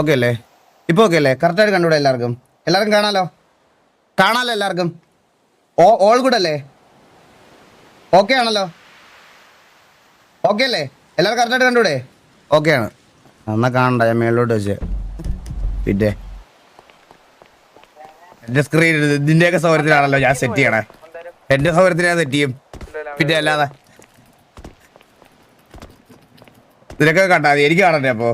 Okay അല്ലേ? ഇപ്പോൾ okay അല്ലേ? കറക്റ്റായിട്ട് കണ്ടുകൂടെ എല്ലാവർക്കും? എല്ലാവർക്കും കാണാലോ? കാണാലോ എല്ലാവർക്കും? ഓ ഓൾ ഗുഡ് അല്ലേ? ഓക്കെ ആണല്ലോ? ഓക്കെ അല്ലേ? എല്ലാവരും കറക്റ്റായിട്ട് കണ്ടുകൂടെ? ഓക്കെ ആണ്. എന്നാൽ കാണണ്ട ഞാൻ മേളിലോട്ട് വെച്ച്. പിന്നെ. എന്റെ സ്ക്രീൻ ഇതിന്റെയൊക്കെ സൗകര്യത്തിലാണല്ലോ ഞാൻ സെറ്റ് ചെയ്യണേ. സൗകര്യത്തിന് ഞാൻ സെറ്റ് ചെയ്യും. പിന്നെ അല്ലാതെ. ഇതിനൊക്കെ കണ്ടാ മതി. എനിക്ക് കാണണ്ടേ അപ്പോ?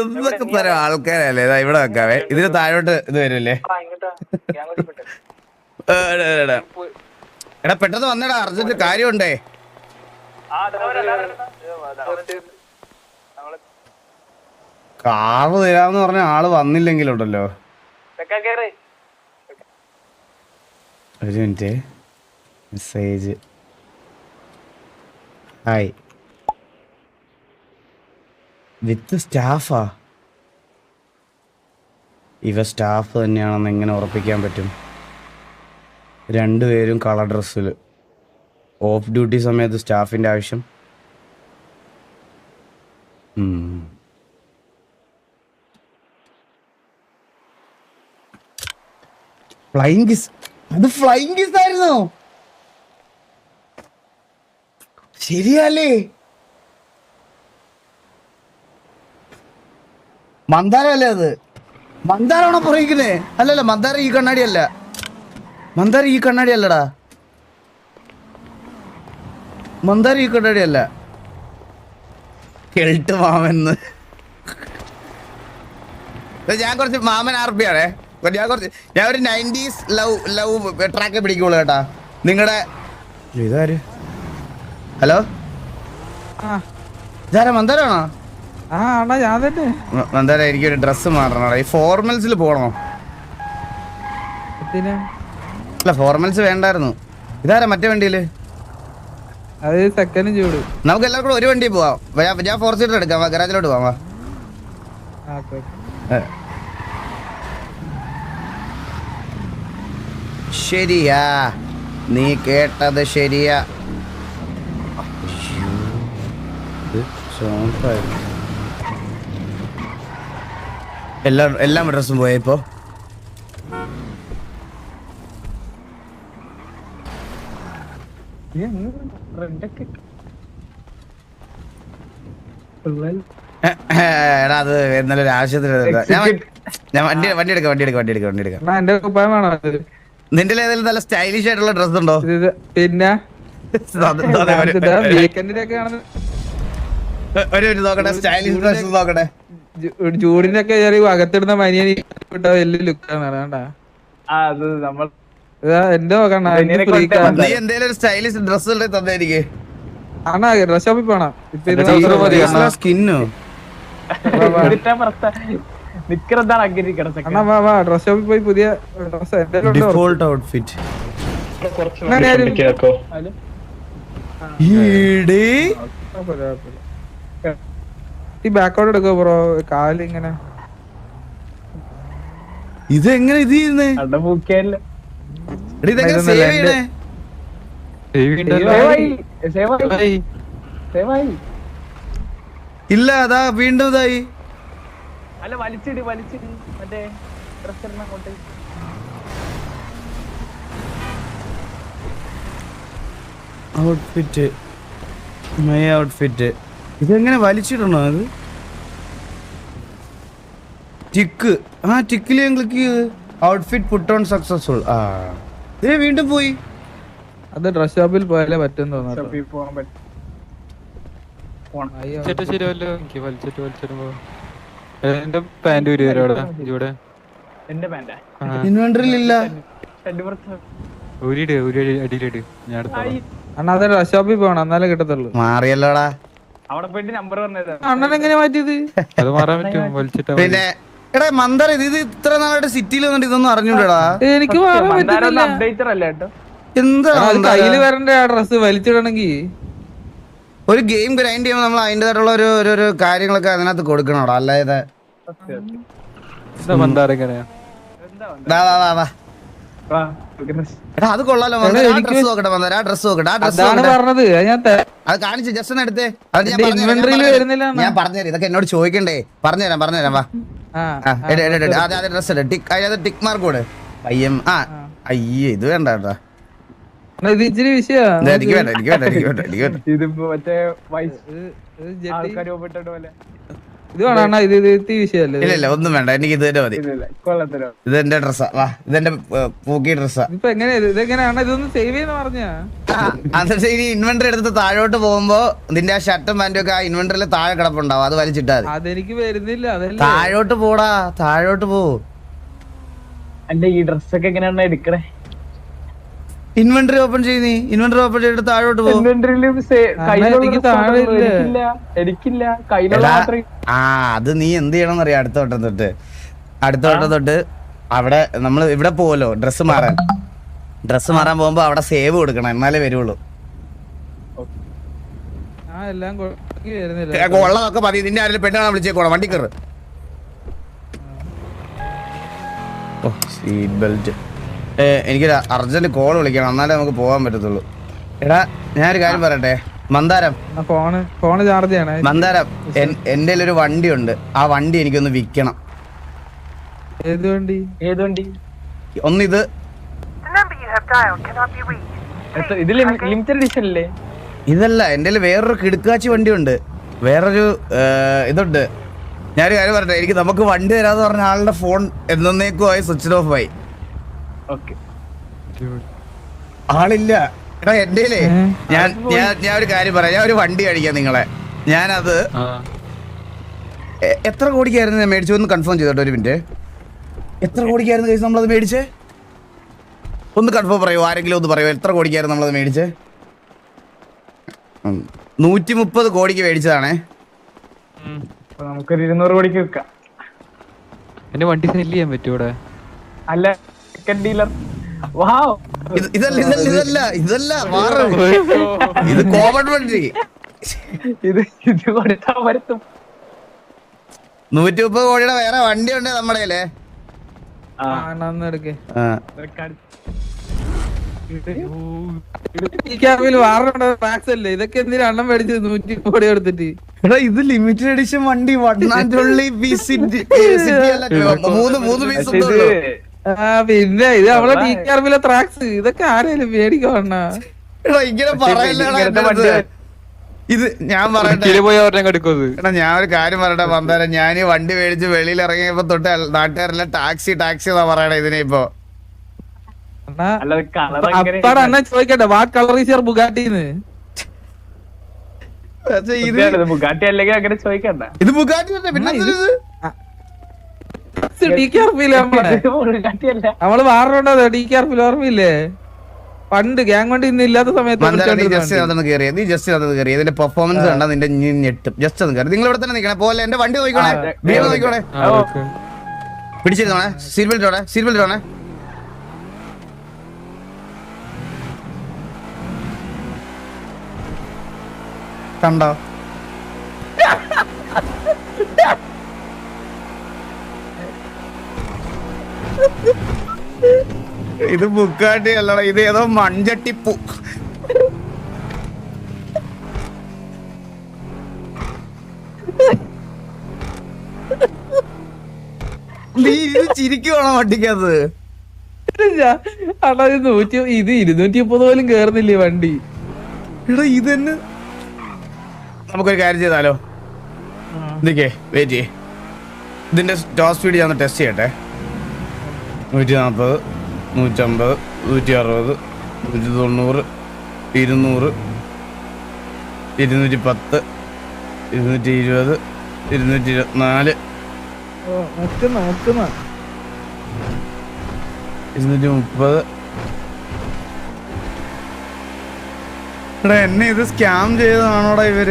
എന്തൊക്കെ തരം ആൾക്കാരല്ലേ? ഇതാ ഇവിടെ വെക്കാവേ ഇതിന് താഴോട്ട് ഇത് വരില്ലേ? ഇങ്ങോട്ടാ ക്യാമറ പെട്ടെ എടാ, എടാ, എടാ. എടാ പെട്ടെന്ന് വന്നടാ അർജന്റ് കാര്യമുണ്ടേ. കാറ് തരാന്ന് പറഞ്ഞ ആൾ വന്നില്ലെങ്കിലുണ്ടല്ലോ. കേറി. ഒരു മിനിറ്റ്. മെസ്സേജ്. ഹായ്. വിത്ത് സ്റ്റാഫാ? ഇവ സ്റ്റാഫ് തന്നെയാണെന്ന് എങ്ങനെ ഉറപ്പിക്കാൻ പറ്റും? രണ്ടുപേരും കളർ ഡ്രസ്സിൽ ഓഫ് ഡ്യൂട്ടി സമയത്ത് സ്റ്റാഫിന്റെ ആവശ്യം. ഫ്ലൈങ് കിസ് അത് ഫ്ലൈങ് കിസ് ആയിരുന്നോ ശരിയല്ലേ മന്ദാരല്ലേ അത്? മന്ദാരാണോ പറയിക്കുന്നേ അല്ലല്ല മന്ദാര ഈ കണ്ണാടി അല്ല മന്ദാര ഈ കണ്ണാടി അല്ലടാ മന്ദാര ഈ കണ്ണാടി അല്ല കെൾട്ട് മാമെന്ന്. ഞാൻ കുറച്ച് മാമൻ ആർ ആണേ ഞാൻ കുറച്ച് ഞാൻ ഒരു നയന്റീസ് ലവ് ലവ് ട്രാക്ക് പിടിക്കുള്ളൂ കേട്ടാ. നിങ്ങളുടെ ഇതാര്? ഹലോ? ഇതാരാ മന്ദാരാണോ? മന്ദാര എനിക്കൊരു ഡ്രസ്സ് മാറണം ഈ ഫോർമൽസിൽ എന്തിനാ? അല്ല ഫോർമൽസ് വേണ്ടായിരുന്നു. ഇതാരാ മറ്റേ വണ്ടിയിൽ? നമുക്ക് എല്ലാവർക്കും കൂടെ ഒരു വണ്ടി പോവാം. ഞാൻ- ഫോർ സീറ്റർ എടുക്കാം. ഗരാജിലോട്ട് പോവാം ശരിയാ. നീ കേട്ടത് ശരിയാ അയ്യോ, ഇത് സോഫായിരുന്നു. എല്ലാ എല്ലാ ഡ്രസ്സും പോയ ഇപ്പോ? എടാ അത് ഇന്നലെ ഒരു ആവശ്യത്തിന്. ഞാൻ വണ്ടി വണ്ടി എടുക്കാം വണ്ടി എടുക്കാം വണ്ടി എടുക്കാം വണ്ടി എടുക്കാം. അണ്ണാ എന്റെ കുപ്പായം വേണോ നിന്റെ ഏതെങ്കിലും നല്ല സ്റ്റൈലിഷ് ആയിട്ടുള്ള ഡ്രസ് ഉണ്ടോ? പിന്നെ? ഒരു- നോക്കട്ടെ സ്റ്റൈലിഷ് ഡ്രസ് നോക്കട്ടെ. ചെറിയ അകത്തിടുന്ന മനിയനി ഇട്ട വലിയ ലുക്കാണ് വേണ്ട ആ അത് നമ്മൾ ഇതാ എന്റെ നീ എന്തേലും ഒരു സ്റ്റൈലിഷ് ഡ്രസ് ഡ്രസ് ഷോപ്പിൽ പോണം. സ്കിന്നോ ഡ്രസ് ഷോപ്പിൽ പോയി പുതിയ ഡ്രസ് ഡിഫോൾട്ട് ഔട്ട്ഫിറ്റ് ഈ ബാക്കോട്ട് എടുക്കോ ബ്രോ കാലിങ്ങനെ ഇത് എങ്ങനെ ഇത് ചെയ്യുന്നേ? ഇല്ല അതാ വീണ്ടും ഇതായി. അല്ല വലിച്ചിടി വലിച്ചിടി. മറ്റേ ഡ്രസ് അങ്ങോട്ട്. ഔട്ട്ഫിറ്റ് മൈ ഔട്ട്ഫിറ്റ് ഇതെങ്ങനെ വലിച്ചിടണോ അത്? ടിക്ക് ആ ടിക്കിൽ ഞാൻ ക്ലിക്ക് ചെയ്ത് ഔട്ട്ഫിറ്റ് പുട്ട് ഓൺ സക്സസ്ഫുൾ ആ. ഇത് വീണ്ടും പോയി. അത് ഡ്രസ് ഷോപ്പിൽ പോയാലേ പറ്റും തോന്നുന്നു. വലിച്ചിട്ട് ശരിയല്ലോ എനിക്ക് വലിച്ചിട്ട് വലിച്ചിടുമ്പോ. എന്റെ പാന്റ് ഇവിടെ. ഒരു അടിയിലിട്. ഞാൻ എടുത്തോളാം. അണ്ണാ അത് ഷോപ്പിൽ പോണം. എന്നാലേ കിട്ടത്തുള്ളൂ. മാറിയല്ലോടാ. അണ്ണൻ എങ്ങനെ മാറ്റിയത്? അത് മാറാൻ പറ്റും വലിച്ചിട്ട് പിന്നെ എടാ മന്ദർ ഇത് ഇത് ഇത്ര നാളായിട്ട് സിറ്റിയിൽ വന്നിട്ട് ഇതൊന്നും അറിഞ്ഞൂടാ എനിക്ക് മാറാൻ പറ്റില്ല അപ്ഡേറ്റർ അല്ല കേട്ടോ? എന്താ? കയ്യിൽ വരണ്ട ഡ്രസ് ഒരു ഗെയിം ഗ്രൈൻഡ് ചെയ്യുമ്പോൾ നമ്മൾ അതിന്റെതായിട്ടുള്ള ഒരു ഒരു കാര്യങ്ങളൊക്കെ അതിനകത്ത് കൊടുക്കണോടാ അല്ലാതെ എന്താ എടാ അത് കൊള്ളാലോ ഡ്രസ് നോക്കട്ടെ മന്ദാര ആ ഡ്രസ് നോക്കട്ടെ ആ ഡ്രസ് അതാണ് പറഞ്ഞത്. അത് കാണിച്ച് ജസ്റ്റ് ഒന്ന് എടുത്തേ. അത് ഞാൻ പറഞ്ഞുതരാം, ഞാൻ പറഞ്ഞുതരാം. ഇതൊക്കെ എന്നോട് ചോദിക്കണ്ടേ? പറഞ്ഞുതരാം പറഞ്ഞുതരാം വാ. അതെ അതെ ഡ്രസ് അതിനകത്ത് ടിക്ക് മാർക്ക് കൂടെ പയ്യം ആ. അയ്യേ ഇത് വേണ്ട കേട്ടോ. ഇത് ഇച്ചിരി എനിക്ക് വേണ്ട എനിക്ക് വേണ്ട എനിക്ക് വേണ്ട എനിക്ക് വേണ്ട. ഇതിപ്പോ മറ്റേ ആൾക്കാർ പോലെ. ഇത് വേണം അണ്ണാ, ഇത് ഇത് ഇത്തി വിഷയല്ലേ ഇല്ല ഇല്ല ഒന്നും വേണ്ട. എനിക്ക് ഇത് തന്നെ മതി. ഇല്ല കൊള്ളത്തരോ ഇത് എന്റെ ഡ്രസ്സാ. വാ ഇത് എന്റെ പൂക്കി ഡ്രസ്സാ. ഇപ്പൊ എങ്ങനെ ഇതെങ്ങനെയാണ്? ഇതൊന്ന് സേവ് ചെയ്യുന്ന പറഞ്ഞാ? എന്നിട്ട് ഇനി ഇൻവെന്ററി എടുത്ത് താഴോട്ട് പോകുമ്പോ നിന്റെ ആ ഷർട്ടും പാന്റും ഒക്കെ ആ ഇൻവെന്ററിൽ താഴെ കിടപ്പുണ്ടാവും. അത് വലിച്ചിട്ടാ അതെനിക്ക് വരുന്നില്ല അതല്ല? താഴോട്ട് പോടാ താഴോട്ട് പോ. എന്റെ ഈ ഡ്രസ്സൊക്കെ എങ്ങനെയാണ് എടുക്കണേ? ഇൻവെന്ററി ഓപ്പൺ ചെയ്യുന്നു. ഇൻവെന്ററി ഓപ്പൺ ചെയ്തിട്ട് താഴോട്ട് പോ. ഇൻവെന്ററിയിൽ അണ്ണാ, എനിക്ക് താഴെ ഇല്ല. എനിക്കില്ല. എനിക്കില്ല. കയ്യിലുള്ള എടാ, മാത്രമേ ആ അത് നീ എന്ത് ചെയ്യണം അറിയാം. അടുത്ത വട്ടം തൊട്ട്. അടുത്ത വട്ടം തൊട്ട് അവിടെ നമ്മൾ ഇവിടെ പോവല്ലോ ഡ്രസ്സ് മാറാൻ. ഡ്രസ്സ് മാറാൻ പോകുമ്പോ അവിടെ സേവ് കൊടുക്കണം. എന്നാലേ വരുള്ളൂ. കൊള്ളതൊക്കെ മതി നിന്നെ ആരെങ്കിലും പെണ്ണാണ് വിളിച്ചേക്കോളാം വണ്ടി കയറ് സീറ്റ് ബെൽറ്റ് എനിക്ക് അർജന്റ് കോൾ വിളിക്കണം. എന്നാലേ നമുക്ക് പോകാൻ പറ്റത്തുള്ളൂ. എടാ ഞാനൊരു കാര്യം പറയട്ടെ? മന്ദാരം. ആ, ഫോണ് ഫോണ് ചാർജ് ചെയ്യണേ. മന്ദാരം എന്റെ ഒരു വണ്ടി ഉണ്ട് ആ വണ്ടി എനിക്കൊന്ന് വിൽക്കണം. ഏത് വണ്ടി? ഏത് വണ്ടി? ഒന്നിത്. ഇതല്ല എന്റെ വേറൊരു കിടുക്കാച്ചി വണ്ടിയുണ്ട്. വേറൊരു ഇതുണ്ട്. ഞാനൊരു കാര്യം പറയട്ടെ? എനിക്ക് നമുക്ക് വണ്ടി തരാന്ന് പറഞ്ഞ ആളുടെ ഫോൺ എന്നേക്കുമായി സ്വിച്ച് ഓഫ് ആയി. ആളില്ല. എടാ എന്റെ ഞാൻ ഞാൻ ഞാൻ ഒരു കാര്യം പറയാം. ഞാൻ ഒരു വണ്ടി അടിക്കാം നിങ്ങളെ. ഞാനത് എത്ര കോടിക്കായിരുന്നു ഞാൻ മേടിച്ചു ഒന്ന് കൺഫേം ചെയ്തോട്ടോ ഒരു മിനിറ്റ് എത്ര കോടിക്കായിരുന്നു കേസ് നമ്മളത് മേടിച്ചേ? ഒന്ന് കൺഫേം പറയോ. ആരെങ്കിലും ഒന്ന് പറയോ. എത്ര കോടിക്കായിരുന്നു നമ്മളത് മേടിച്ചേ. നൂറ്റി മുപ്പത് കോടിക്ക് മേടിച്ചതാണേ. നമുക്കൊരു ഇരുന്നൂറ് കോടിക്ക് വെക്കാം എന്റെ വണ്ടി സെല്ല് ചെയ്യാൻ പറ്റൂടെ അല്ല. സെക്കൻഡ് ഡീലർ ഇതല്ല ഇതല്ല ഇതല്ല ഇതല്ല മാറ്. ഇത് കോമൺ വണ്ടി. ഇത് ഇത് കൊടുത്താ വരുത്തും നൂറ്റി മുപ്പത് കോടിയുടെ വേറെ വണ്ടി ഉണ്ട് നമ്മുടെ കയ്യിലേ. ഇതൊക്കെ എന്തിനാ അണ്ണം മേടിച്ചത്? നൂറ്റി കോടി എടുത്തിട്ട് എടാ ഇത് ലിമിറ്റഡ് എഡിഷൻ വണ്ടി വണ്ണാഞ്ചുള്ളി മൂന്ന് മൂന്ന് പീസ് പിന്നെ ഇത് നമ്മളെ ടി ക്യാബിലെ ട്രാക്സ് ഇതൊക്കെ ആരെയും പേടിക്കണ എടാ ഇങ്ങനെ പറയല്ലടാ. ഇത് ഞാൻ പറയട്ടെ? ഞാൻ ഒരു കാര്യം പറയട്ടെ പന്തരം ഞാൻ ഈ വണ്ടി മേടിച്ച് വെളിയിൽ ഇറങ്ങിയപ്പോ തൊട്ട് നാട്ടുകാരെല്ലാം ടാക്സി ടാക്സി എന്നാ പറയണേ ഇതിനെ ഇപ്പൊ? അപ്പാട് ചോദിക്കട്ടെ വാട്ട് കളർ ഈസ് യുവർ ബുഗാട്ടിന്ന്? ഇത് ബുഗാട്ടി അല്ലെങ്കിൽ അങ്ങനെ ചോദിക്കണ്ട. ഇത് ബുഗാട്ടി അല്ലേ? പിന്നെ ടി ക്യാർപ്പില്ലേ നമ്മളെ. വാറണ്ടോ ടി ക്യാർപ്പിൽ ഓർമ്മയില്ലേ? പണ്ട് ഗ്യാങ് വണ്ടി ഇന്ന് ഇല്ലാത്ത സമയത്ത് നീ ജസ്റ്റ്. അതൊന്ന് നീ ജസ്റ്റ് അതൊന്ന് ഇതിന്റെ പെർഫോമൻസ് കണ്ടാ നിന്റെ ഞെട്ടും. ജസ്റ്റ് ഒന്ന് കയറി നിങ്ങൾ ഇവിടെ തന്നെ നിൽക്കണേ പോലെ എന്റെ വണ്ടി നോക്കിക്കോളെ ആ, വീട് ഓക്കേ. പിടിച്ചിരുന്നോണേ. സീറ്റ് ബെൽറ്റ് ഓണേ സീറ്റ് ബെൽറ്റ് ഓണേ കണ്ടോ? ഇത് ബുക്കാട്ടി അല്ലടാ ഇത് ഏതോ മൺചട്ടിപ്പു. നീ ഇത് ചിരിക്കുവാണോ വണ്ടിക്കത് അടാ ഇത് നൂറ്റി ഇത് ഇരുന്നൂറ്റി മുപ്പത് പോലും കേറുന്നില്ലേ വണ്ടി? എടാ ഇതന്നെ. നമുക്കൊരു കാര്യം ചെയ്താലോ? നിക്കേ വെയിറ്റ് ചെയ്യേ. ഇതിന്റെ ടോപ്പ് സ്പീഡ് ഞാൻ ടെസ്റ്റ് ചെയ്യട്ടെ. നൂറ്റി നാൽപ്പത് നൂറ്റമ്പത് നൂറ്റി അറുപത് നൂറ്റി തൊണ്ണൂറ് ഇരുന്നൂറ് ഇരുന്നൂറ്റി പത്ത് ഇരുന്നൂറ്റി ഇരുപത് ഇരുന്നൂറ്റി ഇരുപത്തിനാല് ഇരുന്നൂറ്റി മുപ്പത് എടാ എന്നെ ഇത് സ്കാം ചെയ്തതാണോടാ ഇവർ?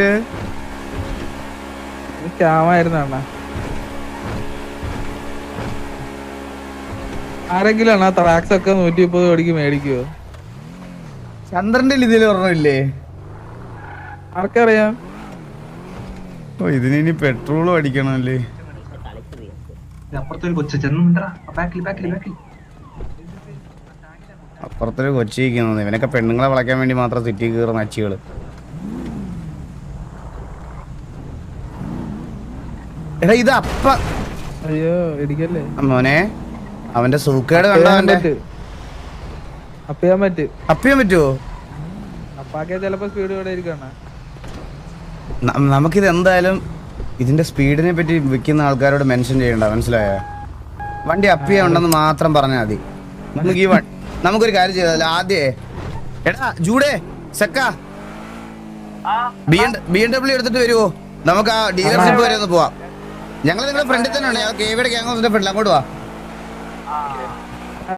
അണ്ണാ. ആരെങ്കിലും അണ്ണാ ട്രാക്സ് ഒക്കെ നൂറ്റി മുപ്പത് കോടിക്ക് മേടിക്കുവോ? ചന്ദ്രന്റെ ഇതിൽ പറഞ്ഞില്ലേ ആർക്കറിയാം? ഓ ഇതിന് ഇനി പെട്രോളും അടിക്കണമല്ലേ? അപ്പുറത്തൊരു കൊച്ചു അപ്പുറത്തൊരു കൊച്ചിരിക്കുന്നത് ഇവനൊക്കെ പെണ്ണുങ്ങളെ വളയ്ക്കാൻ വേണ്ടി മാത്രം സിറ്റി കീറുന്ന അച്ചികൾ എടാ ഇത് അപ്പ അയ്യോ ഇടിക്കല്ലേ? മോനെ. അവന്റെ സൂക്കേട് കണ്ടോ അവന്റെ? അപ്പൊ ചെയ്യാൻ പറ്റും. അപ്പിയാൻ പറ്റുമോ അപ്പാക്കെ ചിലപ്പോ സ്പീഡ് ഇരിക്കണ നമുക്കിത് എന്തായാലും ഇതിന്റെ സ്പീഡിനെ പറ്റി വിൽക്കുന്ന ആൾക്കാരോട് മെൻഷൻ ചെയ്യണ്ട മനസ്സിലായോ? വണ്ടി അപ്പിയ ഉണ്ടെന്ന് മാത്രം പറഞ്ഞാൽ മതി. നമുക്ക് ഈ നമുക്കൊരു കാര്യം ചെയ്താലോ ആദ്യേ. എടാ ജൂഡേ സെക്ക. ബി എം ഡബ്ല്യൂ എടുത്തിട്ട് വരുമോ നമുക്ക് ആ ഡീലർഷിപ്പ് വരെ ഒന്ന് പോവാം. ഞങ്ങൾ നിങ്ങളുടെ ഫ്രണ്ടിൽ തന്നെ ഉണ്ട് ഞങ്ങൾ കെ വിയുടെ ഗ്യാങ് ഫ്രണ്ടിൽ അങ്ങോട്ട് വാ